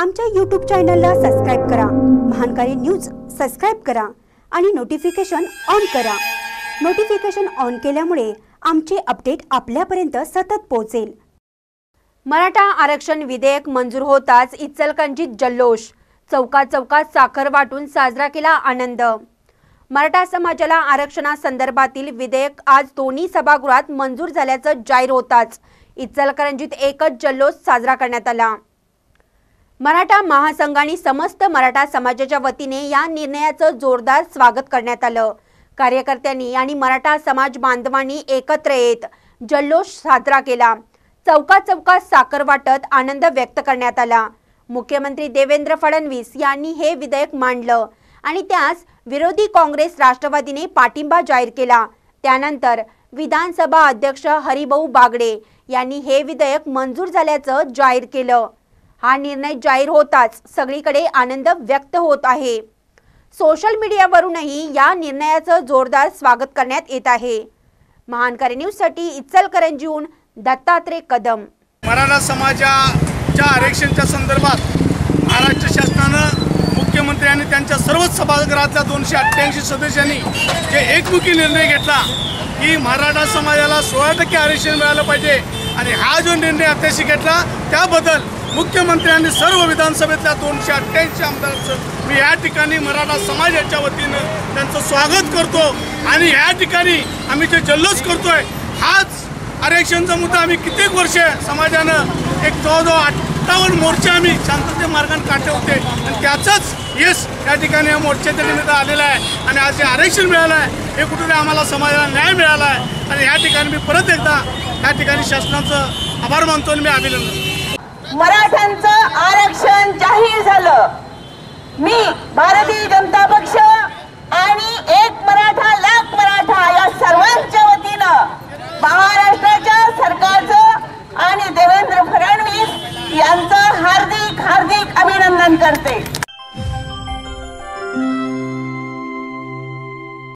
आमच्या यूट्यूब चॅनलला सबस्क्राईब करा. महानकारी न्यूज सबस्क्राईब करा आणि नोटिफिकेशन ऑन करा. नोटिफिकेशन ऑन केल्यामुळे आमचे अपडेट आपल्यापर्यंत सतत पोहोचेल. मराठा आरक्षण विधेयक मंजूर होताच इचलकरंजीत जल्लोष. चौका चौकात साखर वाटून साजरा केला आनंद. मराठा समाजाला आरक्षणासंदर्भातील विधेयक आज दोन्ही सभागृहात मंजूर झाल्याचं जाहीर होताच. इचलकरंजीत एकच जल्लोष साजरा करण्यात आला. मराठा महासंघ आणि समस्त मराठा समाजाच्या वतीने या निर्णयाचं जोरदार स्वागत करण्यात आलं. कार्यकर्त्यांनी आणि मराठा समाज बांधवांनी एकत्र येत जल्लोष साजरा केला. चौका चौका साखर वाटत आनंद व्यक्त करण्यात आला. मुख्यमंत्री देवेंद्र फडणवीस यांनी हे विधेयक मांडलं आणि त्यास विरोधी काँग्रेस राष्ट्रवादीने पाठिंबा जाहीर केला. त्यानंतर विधानसभा अध्यक्ष हरिभाऊ बागडे यांनी हे विधेयक मंजूर झाल्याचं जाहीर केलं. हा निर्णय जाहीर होताच. सगळीकडे आनंद व्यक्त होत आहे. सोशल मीडियावरूनही या निर्णयाचं जोरदार स्वागत करण्यात येत आहे. महानकारी न्यूजसाठी इचलकरंजीहून दत्तात्रय कदम. मराठा समाजाच्या आरक्षणच्या संदर्भात महाराष्ट्र शासनानं मुख्यमंत्री आणि त्यांच्या सर्वच सभागृहातल्या दोनशे अठ्ठ्याऐंशी सदस्यांनी जे एकमुखी निर्णय घेतला की मराठा समाजाला सोळा टक्के आरक्षण मिळालं पाहिजे. आणि हा जो निर्णय अत्याशी घेतला त्याबद्दल मुख्यमंत्र्यांनी सर्व विधानसभेतल्या दोनशे अठ्ठ्याऐंशी आमदारांचं मी या ठिकाणी मराठा समाजाच्या वतीनं त्यांचं स्वागत करतो. आणि या ठिकाणी आम्ही जे जल्लोष करतोय हाच आरक्षणचा मुद्दा आम्ही कित्येक वर्ष समाजानं एक जवळजवळ अठ्ठावन्न मोर्चे आम्ही शांतते मार्गाने काढले होते. आणि त्याचंच यश या ठिकाणी या मोर्चाच्या निमित्त आलेलं आहे. आणि आज जे आरक्षण मिळालं आहे हे कुठेतरी आम्हाला समाजाला न्याय मिळाला आहे. आणि या ठिकाणी मी परत एकदा या ठिकाणी शासनाचं आभार मानतो आणि मी अभिनंदन मराठ्यांचं आरक्षण जाहीर झालं. मी भारतीय जनता पक्ष आणि एक मराठा लाख मराठा या सर्वांच्या वतीनं महाराष्ट्राच्या सरकारचं आणि देवेंद्र फडणवीस यांचं हार्दिक हार्दिक अभिनंदन करते. Thank you.